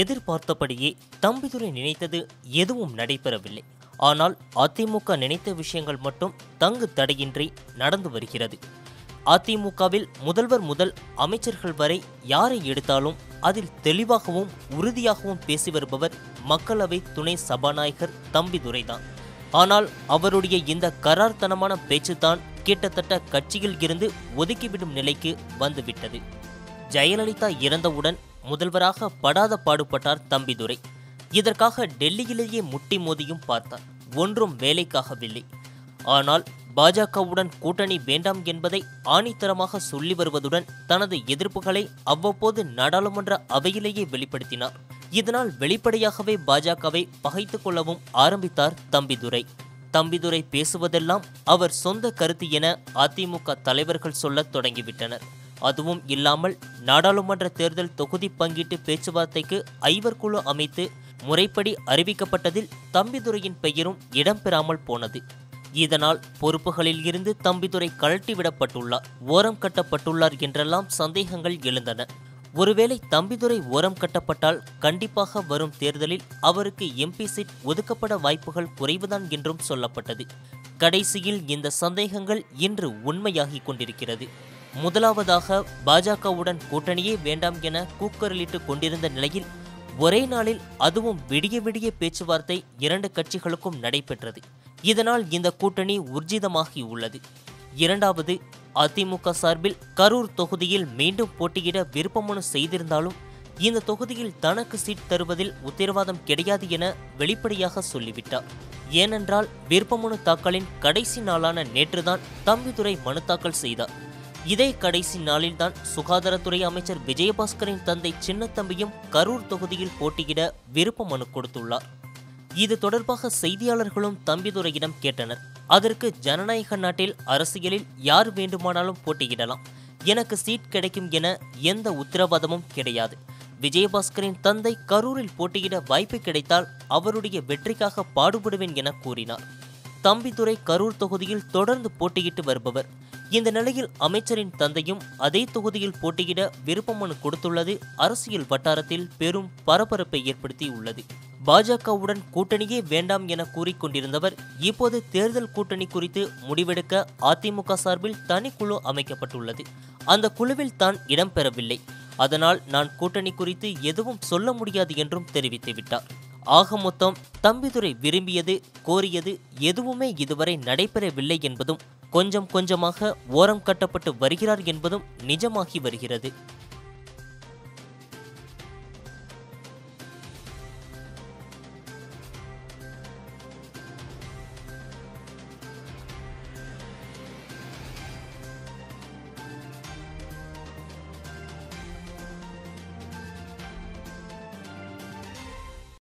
எதிர்பார்த்தபடியே தம்பிதுரை நினைத்தது எதுவும் நடைபெறவில்லை. ஆனால் அதிமுக நினைத்த விஷயங்கள் மட்டும் தங்கு தடையின்றி நடந்து வருகிறது. அதிமுகவில் முதல்வர் முதல் அமைச்சர்கள் வரை யாரை எடுத்தாலும் அதில் தெளிவாகவும் உறுதியாகவும் பேசி வருபவர் மக்களவை துணை சபாநாயகர் தம்பிதுரைதான் ஆனால் அவருடைய இந்த கரார்த்தனமான பேச்சுதான் கிட்டத்தட்ட கட்சியில் இருந்து ஒதுக்கிவிடும் நிலைக்கு வந்துவிட்டது. ஜெயலலிதா இறந்தவுடன் முதல்வராக படாத பாடுபட்டார் தம்பிதுரை இதற்காக டெல்லியிலேயே முட்டி மோதியும் பார்த்தார். ஒன்றும் வேலைக்காகவில்லை. ஆனால் பாஜகவுடன் கூட்டணி வேண்டாம் என்பதை ஆணித்தரமாக சொல்லி வருவதுடன் தனது எதிர்ப்புகளை அவ்வப்போது நாடாளுமன்ற அவையிலேயே வெளிப்படுத்தினார். இதனால் வெளிப்படையாகவே பாஜகவை பகைத்து கொள்ளவும் ஆரம்பித்தார் தம்பிதுரை தம்பிதுரை பேசுவதெல்லாம் அவர் சொந்த கருத்து என அதிமுக தலைவர்கள் சொல்லத் தொடங்கிவிட்டனர். அதுவும் இல்லாமல் நாடாளுமன்ற தேர்தல் தொகுதி பங்கீட்டு பேச்சுவார்த்தைக்கு ஐவர் குழு அமைத்து முறைப்படி அறிவிக்கப்பட்டதில் தம்பிதுரையின் பெயரும் இடம்பெறாமல் போனது. இதனால் பொறுப்புகளில் இருந்து தம்பிதுரை கழட்டிவிடப்பட்டுள்ளார் ஓரம் கட்டப்பட்டுள்ளார் என்றெல்லாம் சந்தேகங்கள் எழுந்தன. ஒருவேளை தம்பிதுரை ஓரம் கட்டப்பட்டால் கண்டிப்பாக வரும் தேர்தலில் அவருக்கு எம்பி சீட் ஒதுக்கப்பட வாய்ப்புகள் குறைவுதான் என்றும் சொல்லப்பட்டது. கடைசியில் இந்த சந்தேகங்கள் இன்று உண்மையாகிக் கொண்டிருக்கிறது. முதலாவதாக பாஜகவுடன் கூட்டணியே வேண்டாம் என கூக்கரலிட்டுக் கொண்டிருந்த நிலையில் ஒரே நாளில் அதுவும் விடிய விடிய பேச்சுவார்த்தை இரண்டு கட்சிகளுக்கும் நடைபெற்றது. இதனால் இந்த கூட்டணி உர்ஜிதமாகி உள்ளது. இரண்டாவது அதிமுக சார்பில் கரூர் தொகுதியில் மீண்டும் போட்டியிட விருப்பமனு செய்திருந்தாலும் இந்த தொகுதியில் தனக்கு சீட் தருவதில் உத்தரவாதம் கிடையாது என வெளிப்படையாக சொல்லிவிட்டார். ஏனென்றால் விருப்பமனு தாக்கலின் கடைசி நாளான நேற்றுதான் தம்பிதுரை மனு தாக்கல் செய்தார். இதே கடைசி நாளில்தான் சுகாதாரத்துறை அமைச்சர் விஜயபாஸ்கரின் தந்தை சின்னத்தம்பியும் கரூர் தொகுதியில் போட்டியிட விருப்ப மனு கொடுத்துள்ளார். இது தொடர்பாக செய்தியாளர்களும் தம்பிதுரையிடம் கேட்டனர். அதற்கு ஜனநாயக நாட்டில் அரசியலில் யார் வேண்டுமானாலும் போட்டியிடலாம். எனக்கு சீட் கிடைக்கும் என எந்த உத்தரவாதமும் கிடையாது. விஜயபாஸ்கரின் தந்தை கரூரில் போட்டியிட வாய்ப்பு கிடைத்தால் அவருடைய வெற்றிக்காக பாடுபடுவேன் என கூறினார். தம்பிதுரை கரூர் தொகுதியில் தொடர்ந்து போட்டியிட்டு வருபவர். இந்த நிலையில் அமைச்சரின் தந்தையும் அதே தொகுதியில் போட்டியிட விருப்பமனு கொடுத்துள்ளது. அரசியல் வட்டாரத்தில் பெரும் பரபரப்பை ஏற்படுத்தி உள்ளது பாஜகவுடன் கூட்டணியே வேண்டாம் என கூறிக்கொண்டிருந்தவர் இப்போது தேர்தல் கூட்டணி குறித்து முடிவெடுக்க அதிமுக சார்பில் தனிக்குழு அமைக்கப்பட்டுள்ளது. அந்த குழுவில் தான் இடம்பெறவில்லை. அதனால் நான் கூட்டணி குறித்து எதுவும் சொல்ல முடியாது என்றும் தெரிவித்து விட்டார் ஆக மொத்தம் தம்பிதுரை விரும்பியது கோரியது எதுவுமே இதுவரை நடைபெறவில்லை என்பதும் கொஞ்சம் கொஞ்சமாக ஓரம் கட்டப்பட்டு வருகிறார் என்பதும் நிஜமாகி வருகிறது.